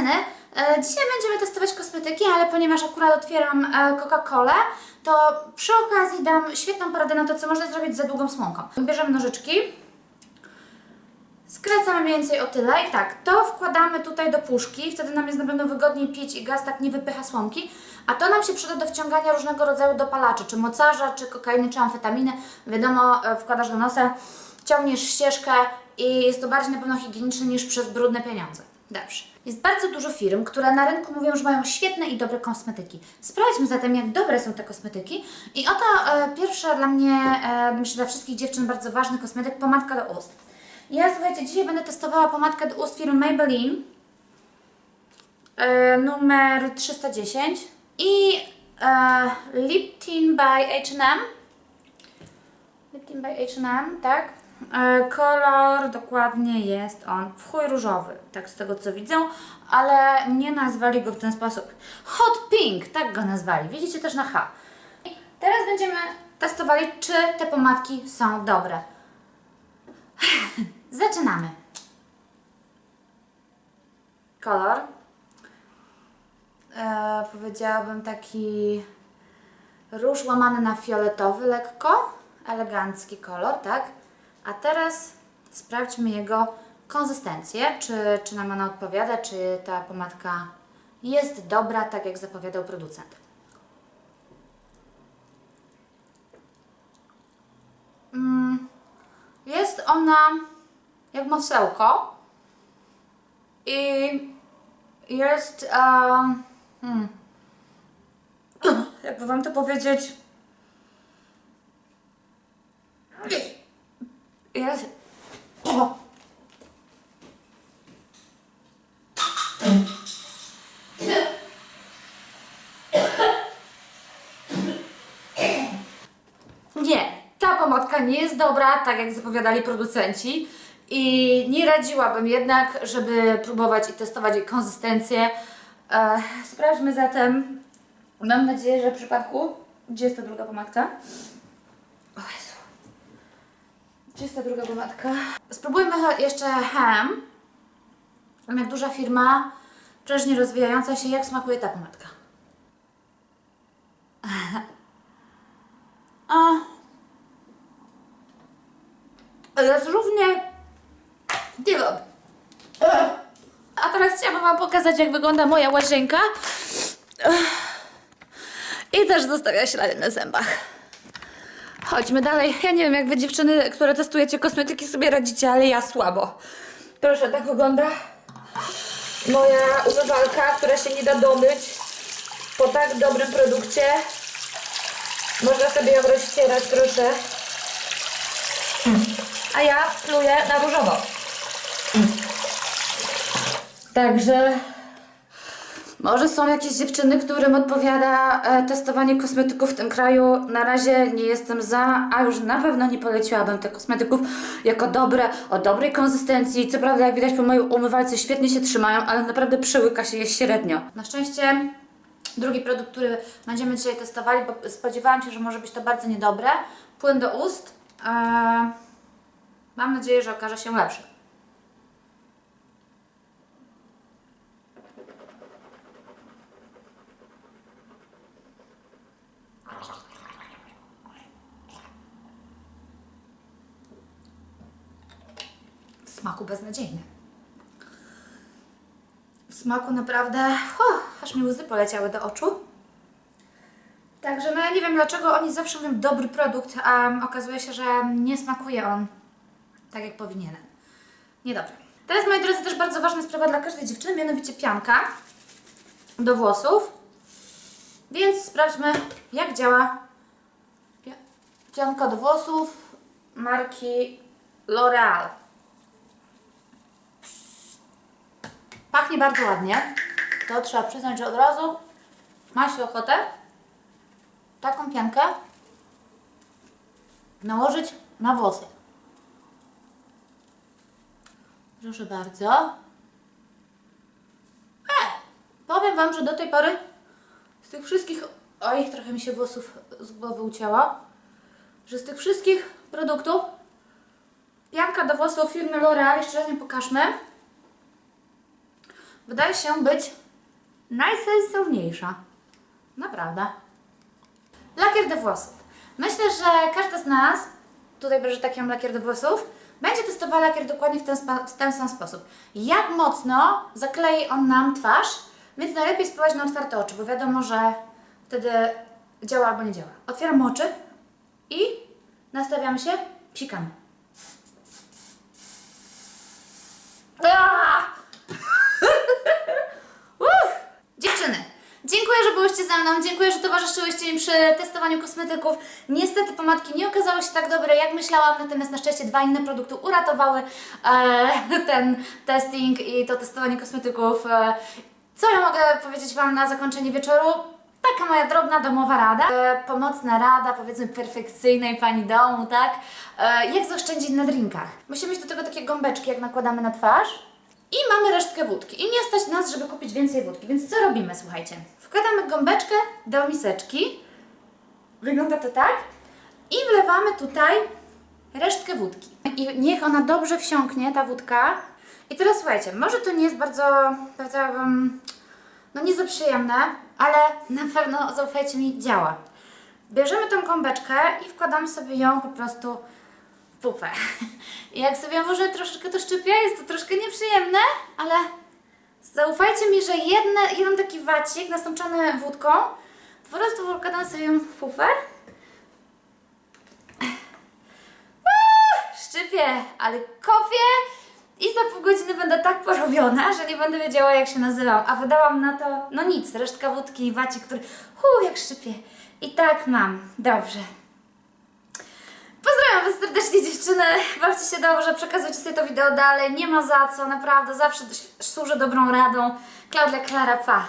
e, dzisiaj będziemy testować kosmetyki, ale ponieważ akurat otwieram e, Coca-Colę, to przy okazji dam świetną poradę na to, co można zrobić za długą słomką. Bierzemy nożyczki, skracamy mniej więcej o tyle i tak, to wkładamy tutaj do puszki, wtedy nam jest na pewno wygodniej pić i gaz tak nie wypycha słomki, a to nam się przyda do wciągania różnego rodzaju dopalaczy, czy mocarza, czy kokainy, czy amfetaminy. Wiadomo, e, wkładasz do nosa, ciągniesz ścieżkę i jest to bardziej na pewno higieniczne niż przez brudne pieniądze. Dobrze. Jest bardzo dużo firm, które na rynku mówią, że mają świetne i dobre kosmetyki. Sprawdźmy zatem, jak dobre są te kosmetyki. I oto e, pierwsza dla mnie, e, myślę dla wszystkich dziewczyn bardzo ważny kosmetyk, pomadka do ust. Ja słuchajcie, dzisiaj będę testowała pomadkę do ust firmy Maybelline e, numer 310 i e, Lip Tint by H&M. Lip Tint by H&M, tak? E, kolor dokładnie jest on w chuj różowy, tak z tego co widzę, ale nie nazwali go w ten sposób. Hot Pink, tak go nazwali. Widzicie też na H. Teraz będziemy testowali, czy te pomadki są dobre. Zaczynamy. Kolor. E, powiedziałabym taki róż łamany na fioletowy lekko. Elegancki kolor, tak? A teraz sprawdźmy jego konsystencję, czy, czy nam ona odpowiada, czy ta pomadka jest dobra, tak jak zapowiadał producent. Mm, jest ona jak masełko i jest, e, hmm, jakby Wam to powiedzieć, jest, o, Nie, ta pomadka nie jest dobra, tak jak zapowiadali producenci. I nie radziłabym jednak, żeby próbować i testować jej konsystencję. E, sprawdźmy zatem. Mam nadzieję, że w przypadku. Gdzie jest ta druga pomadka? O Jezu. Gdzie jest ta druga pomadka? Spróbujmy jeszcze Hem. Jak duża firma, prężnie rozwijająca się, jak smakuje ta pomadka? A jest równie nie wiem. A teraz chciałabym Wam pokazać, jak wygląda moja łazienka. I też zostawia ślady na zębach. Chodźmy dalej. Ja nie wiem, jak Wy dziewczyny, które testujecie kosmetyki, sobie radzicie, ale ja słabo. Proszę, tak wygląda moja umywalka, która się nie da domyć po tak dobrym produkcie. Można sobie ją rozcierać, proszę. A ja pluję na różowo. Także może są jakieś dziewczyny, którym odpowiada e, testowanie kosmetyków w tym kraju. Na razie nie jestem za, a już na pewno nie poleciłabym tych kosmetyków jako dobre, o dobrej konsystencji. Co prawda, jak widać po mojej umywalce, świetnie się trzymają, ale naprawdę przełyka się je średnio. Na szczęście drugi produkt, który będziemy dzisiaj testowali, bo spodziewałam się, że może być to bardzo niedobre. Płyn do ust. E, mam nadzieję, że okaże się lepszy. Smaku beznadziejny. W smaku naprawdę, aż mi łzy poleciały do oczu. Także no ja nie wiem dlaczego oni zawsze mówią dobry produkt, a okazuje się, że nie smakuje on tak jak powinienem. Niedobrze. Teraz moi drodzy też bardzo ważna sprawa dla każdej dziewczyny, mianowicie pianka do włosów. Więc sprawdźmy jak działa pia- pianka do włosów marki L'Oreal. Pachnie bardzo ładnie. To trzeba przyznać, że od razu ma się ochotę taką piankę nałożyć na włosy. Proszę bardzo. E, powiem Wam, że do tej pory z tych wszystkich... Oj, trochę mi się włosów z głowy ucięło. Że z tych wszystkich produktów pianka do włosów firmy L'Oreal, jeszcze raz ją pokażmy. Wydaje się być najsensowniejsza. Naprawdę. Lakier do włosów. Myślę, że każdy z nas, tutaj bierze taki lakier do włosów, będzie testowała lakier dokładnie w ten, w ten sam sposób. Jak mocno zaklei on nam twarz, więc najlepiej spływać na otwarte oczy, bo wiadomo, że wtedy działa albo nie działa. Otwieram oczy i nastawiamy się, psikamy. Aaa! Uff! Dziewczyny, dziękuję, że ze mną, dziękuję, że towarzyszyłyście mi przy testowaniu kosmetyków. Niestety pomadki nie okazały się tak dobre, jak myślałam, natomiast na szczęście dwa inne produkty uratowały e, ten testing i to testowanie kosmetyków. E, co ja mogę powiedzieć Wam na zakończenie wieczoru? Taka moja drobna domowa rada, e, pomocna rada, powiedzmy perfekcyjnej pani domu, tak? E, jak zaoszczędzić na drinkach? Musimy mieć do tego takie gąbeczki, jak nakładamy na twarz. I mamy resztkę wódki. I nie stać nas, żeby kupić więcej wódki. Więc co robimy, słuchajcie? Wkładamy gąbeczkę do miseczki. Wygląda to tak. I wlewamy tutaj resztkę wódki. I niech ona dobrze wsiąknie, ta wódka. I teraz słuchajcie, może to nie jest bardzo, powiedziałabym, no nie za przyjemne, ale na pewno, zaufajcie mi, działa. Bierzemy tą gąbeczkę i wkładamy sobie ją po prostu pupę. I jak sobie może troszeczkę to szczypie, jest to troszkę nieprzyjemne, ale zaufajcie mi, że jedne, jeden taki wacik nastączony wódką, po prostu wkładam sobie ją w pupę. Ale kopię i za pół godziny będę tak porobiona, że nie będę wiedziała jak się nazywam. A wydałam na to, no nic, resztka wódki i wacik, który, hu, jak szczypie. I tak mam, dobrze. Pozdrawiam Was serdecznie dziewczyny, bawcie się dobrze, przekazujcie sobie to wideo dalej, nie ma za co, naprawdę, zawsze służę dobrą radą. Klaudia Klara, pa!